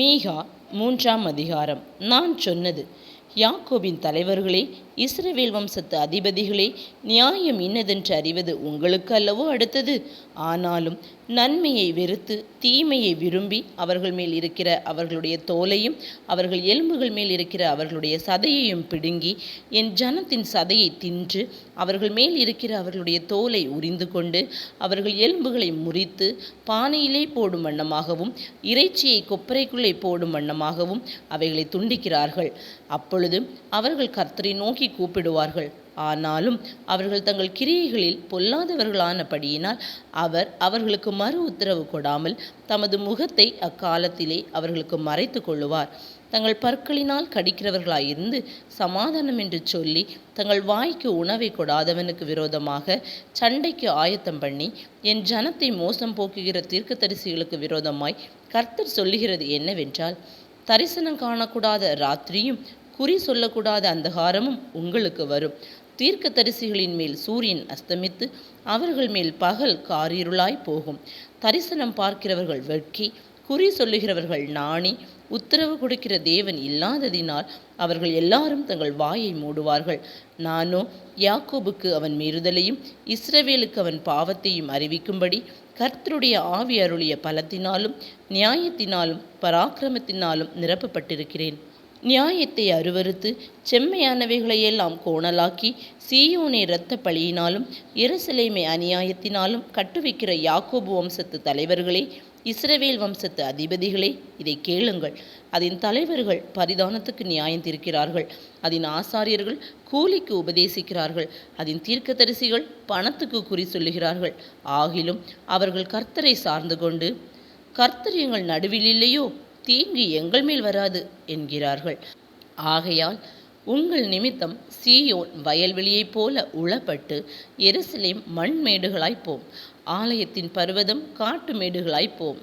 மீகா மூன்றாம் அதிகாரம். நான் சொன்னது யாக்கோபின் தலைவர்களே இஸ்ரவேல் வம்சத்து அதிபதிகளே நியாயம் இன்னதென்று அறிவது உங்களுக்கு அல்லவோ அடுத்தது. ஆனாலும் நன்மையை வெறுத்து தீமையை விரும்பி அவர்கள் மேல் இருக்கிற அவர்களுடைய தோலையும் அவர்கள் எலும்புகள் மேல் இருக்கிற அவர்களுடைய சதையையும் பிடுங்கி என் ஜனத்தின் சதையை தின்று அவர்கள் மேல் இருக்கிற அவர்களுடைய தோலை உரிந்து கொண்டு அவர்கள் எலும்புகளை முறித்து பானையிலே போடும் வண்ணமாகவும் இறைச்சியை கொப்பரைக்குள்ளே போடும் வண்ணமாகவும் அவைகளை துண்டிக்கிறார்கள். அப்பொழுது அவர்கள் கர்த்தரை நோக்கி கூப்பிடுவார்கள். ஆனாலும் அவர்கள் தங்கள் கிரியைகளில் பொல்லாதவர்களானபடியினால் அவர் அவர்களுக்கு மறு உத்தரவு கொடாமல் தமது முகத்தை அக்காலத்திலே அவர்களுக்கு மறைத்து கொள்ளுவார். தங்கள் பற்களினால் கடிக்கிறவர்களாயிருந்து சமாதானம் என்று சொல்லி தங்கள் வாய்க்கு உணவை கொடாதவனுக்கு விரோதமாக சண்டைக்கு ஆயத்தம் பண்ணி என் ஜனத்தை மோசம் போக்குகிற தீர்க்கதரிசிகளுக்கு விரோதமாய் கர்த்தர் சொல்லுகிறது என்னவென்றால் தரிசனம் காணக்கூடாத ராத்திரியும் குறி சொல்லக்கூடாத அந்தகாரமும் உங்களுக்கு வரும். தீர்க்க தரிசிகளின் மேல் சூரியன் அஸ்தமித்து அவர்கள் மேல் பகல் காரிருளாய் போகும். தரிசனம் பார்க்கிறவர்கள் வெட்கி குறி சொல்லுகிறவர்கள் நாணி உத்தரவு கொடுக்கிற தேவன் இல்லாததினால் அவர்கள் எல்லாரும் தங்கள் வாயை மூடுவார்கள். நானோ யாக்கோபுக்கு அவன் மீறுதலையும் இஸ்ரவேலுக்கு அவன் பாவத்தையும் அறிவிக்கும்படி கர்த்தருடைய ஆவி அருளிய பலத்தினாலும் நியாயத்தினாலும் பராக்கிரமத்தினாலும் நிரப்பப்பட்டிருக்கிறேன். நியாயத்தை அருவறுத்து செம்மையானவைகளையெல்லாம் கோணலாக்கி சீயோனை இரத்த பழியினாலும் எருசலேமை அநியாயத்தினாலும் கட்டுவிக்கிற யாக்கோபு வம்சத்து தலைவர்களே இஸ்ரவேல் வம்சத்து அதிபதிகளே இதை கேளுங்கள். அதன் தலைவர்கள் பரிதானத்துக்கு நியாயம் தீர்க்கிறார்கள். அதன் ஆசாரியர்கள் கூலிக்கு உபதேசிக்கிறார்கள். அதன் தீர்க்கதரிசிகள் பணத்துக்கு குறி சொல்லுகிறார்கள். ஆகிலும் அவர்கள் கர்த்தரை சார்ந்து கொண்டு கர்த்தர் எங்கள் நடுவில் இல்லையோ? தீங்கு எங்கள் மேல் வராது என்கிறார்கள். ஆகையால் உங்கள் நிமித்தம் சீயோன் வயல்வெளியைப் போல உளப்பட்டு எருசலேம் மண்மேடுகளாய் போம். ஆலயத்தின் பர்வதம் காட்டு மேடுகளாய் போம்.